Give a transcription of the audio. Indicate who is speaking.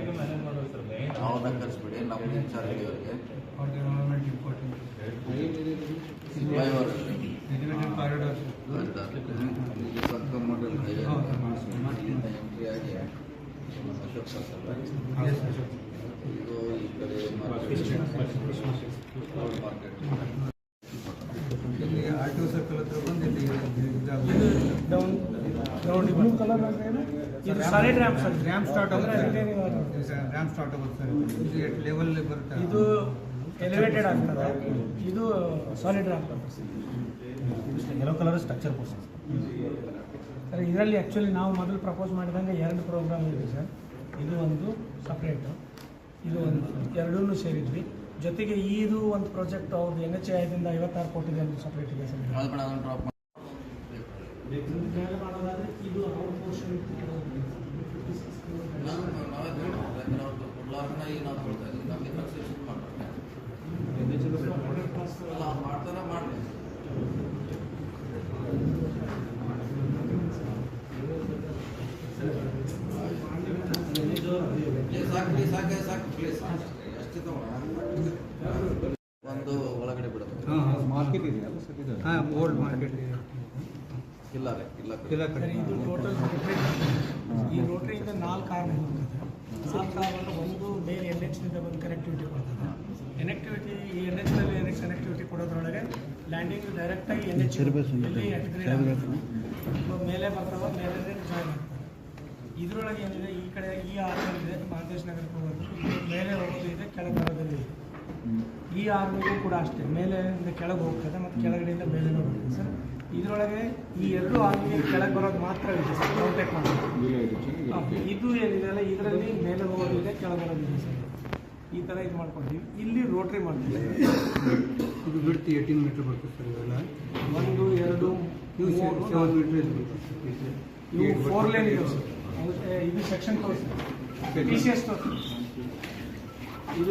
Speaker 1: ಅವರೇ traffic manage ಮಾಡೋದು sir main
Speaker 2: ಅವ್ರನ್ನ ಕಳಿಸ್ಬಿಡಿ ನಮ್ಮ ಇನ್ಚಾರ್ಜ್ ಅವರಿಗೆ
Speaker 3: ಅವ್ರಿಗೆ government important
Speaker 2: flyover
Speaker 3: elevated corridor
Speaker 2: ಸಂಕಮ್ ಮಾಡಲ್ ಹೈವೇ
Speaker 3: ಹೌದು.
Speaker 2: ಇಲ್ಲಿಂದ ಎಂಟ್ರಿ ಆಗಿ ಅಶೋಕ್ ಸರ್ಕಲ್ ಇದು ಈ ಕಡೆ ಮಾರ್ಕೆಟ್
Speaker 3: ಇಲ್ಲಿ ಆರ್ ಟಿ ಒ ಸರ್ಕಲ್ ಹತ್ರ ಬಂದು ಇಲ್ಲಿ ಇದಾಗುತ್ತೆ
Speaker 4: ಡೌನ್ ಗ್ರೌಂಡ್ ಬ್ಲೂ ಕಲರ್ ಇದು solid ramp sir.
Speaker 3: Ramp start
Speaker 4: ಅಂದ್ರೆ
Speaker 3: ಆಗುತ್ತೆ
Speaker 4: ರ್ಯಾಮ್
Speaker 3: ರ್ಯಾಂಪ್ ಸ್ಟಾರ್ಟ್ ಆಗುತ್ತೆ ಸರ್. ಇದು ಲೆವೆಲ್ ಬರುತ್ತೆ.
Speaker 4: ಇದು ಎಲಿವೇಟೆಡ್ ಆಗ್ತದೆ. ಇದು solid ramp
Speaker 5: yellow colour structure portion
Speaker 4: sir ಇದರಲ್ಲಿ ಆ್ಯಕ್ಚುಲಿ ನಾವು ಮೊದಲು ಪ್ರಪೋಸ್ ಮಾಡಿದಂಗೆ ಎರಡು ಪ್ರೋಗ್ರಾಮ್ ಇದೆ ಸರ್. ಇದು ಒಂದು ಸಪ್ರೇಟು ಇದು ಒಂದು ಎರಡೂ ಸೇರಿದ್ವಿ. ಜೊತೆಗೆ ಇದು ಒಂದು ಪ್ರಾಜೆಕ್ಟ್ ಅವ್ರದ್ದು ಎನ್ ಎಚ್ ಐದಿಂದ ಐವತ್ತಾರು ಕೋಟಿ ಸಪ್ರೇಟ್ ಇದೆ ಸರ್
Speaker 2: ಅದು ಬೇಡ ಅದನ್ನು ಡ್ರಾಪ್ ಮಾಡಿ
Speaker 4: ಮೇಲೆ ಮಾಡೋದಾದ್ರೆ ಇದು ಅವ್ರ ಪೋರ್ಷನ್
Speaker 2: ನಾವು ನಾವೇ ತಗೊಳ್ಳೋದು. ಯಾಕಂದ್ರೆ ಅವ್ರದ್ದು ಈಗ ನಾವು ತಗೊಳ್ತಾ ಇದ್ದೀವಿ ನಮಗೆ ಕನ್ಸೆಷನ್ ಮಾಡ್ತಾರೆ. ಅಲ್ಲ ಮಾಡ್ತಾನೆ ಮಾಡಲಿ. ಪ್ಲೇಸ್ ಹಾಕಿ ಸಾಕೆ ಹಾಕಿ ಸಾಕು ಪ್ಲೇಸ್ ಅಷ್ಟೇ ಒಂದು ಒಳಗಡೆ ಬಿಡೋದು.
Speaker 3: ಹಾಂ
Speaker 5: ಮಾರ್ಕೆಟ್ ಇದೆಯಲ್ಲ ಸರ್ ಇದು?
Speaker 3: ಹಾಂ ಓಲ್ಡ್ ಮಾರ್ಕೆಟ್
Speaker 2: ಇಲ್ಲ ರೀ ಇಲ್ಲ
Speaker 3: ಇಲ್ಲ ಕಡೆ.
Speaker 4: ಇದು ಟೋಟಲ್ ಈ ರೋಟ್ರಿಯಿಂದ ನಾಲ್ಕು ಕಾರ್ ನಾಲ್ಕು ಕಾರ್ ಅಂದ್ರೆ ಒಂದು ಬೇರೆ ಎನ್ ಎಚ್ನಿಂದ ಬಂದು ಕನೆಕ್ಟಿವಿಟಿ ಕೊಡ್ತದೆ ಕನೆಕ್ಟಿವಿಟಿ ಈ ಎನ್ ಎಚ್ನಲ್ಲಿ ಏನಕ್ಕೆ ಕನೆಕ್ಟಿವಿಟಿ ಕೊಡೋದ್ರೊಳಗೆ ಲ್ಯಾಂಡಿಂಗ್ ಡೈರೆಕ್ಟಾಗಿ ಎನ್ ಎಚ್ integrate ಆಗುತ್ತೆ. ಮೇಲೆ ಬರ್ತಾವ ಮೇಲೆ ಜಾಯ್ನ್ ಆಗ್ತದೆ. ಇದರೊಳಗೆ ಏನಿದೆ ಈ ಕಡೆ ಈ ಆರ್ಮಿ ಇದೆ ಮಹದೇಶ್ ನಗರಕ್ಕೆ ಹೋಗೋದು ಇದು ಮೇಲೆ ಹೋಗೋದು ಇದೆ ಕೆಳಗೆ ಬರೋದಲ್ಲಿ ಇದೆ. ಈ ಆರ್ಮಿಗೂ ಕೂಡ ಅಷ್ಟೇ ಮೇಲೆಯಿಂದ ಕೆಳಗೆ ಹೋಗ್ತದೆ ಮತ್ತು ಕೆಳಗಡೆಯಿಂದ ಮೇಲೆ ಬರುತ್ತೆ ಸರ್. ಇದರೊಳಗೆ ಈ ಎರಡು ಆರ್ಮಿ ಕೆಳಗೆ ಬರೋದು ಮಾತ್ರ ಇದೆ ಸರ್ ಕಾಂಟ್ಯಾಕ್ಟ್ ಮಾಡೋದು ಇದು ಏನಿದೆ ಅಲ್ಲ ಇದರಲ್ಲಿ ಮೇಲೆ ಹೋಗೋದಿದೆ ಕೆಳಗೆ ಬರೋದಿದೆ ಸರ್. ಈ ತರ ಇದು ಮಾಡ್ಕೊಡ್ತೀವಿ ಇಲ್ಲಿ ರೋಟ್ರಿ ಮಾಡ್ತೀವಿ.
Speaker 3: ಇದು ಬಿಡ್ತು ಏಯ್ಟೀನ್ ಮೀಟರ್ ಬರ್ತದೆ ಸರ್ ಇವೆಲ್ಲ.
Speaker 4: ಒಂದು ಎರಡು
Speaker 3: ಇವು ಸೆವೆನ್. ಮೀಟರ್ ಇದು ಬರ್ತದೆ
Speaker 4: ಇವು ಫೋರ್ ಲೈನ್ ಇದೆ ಸೆಕ್ಷನ್ ತೋರಿಸಿ. ಟಿ ಸಿ ಎಸ್ ತೋರಿಸಿ. ಇದು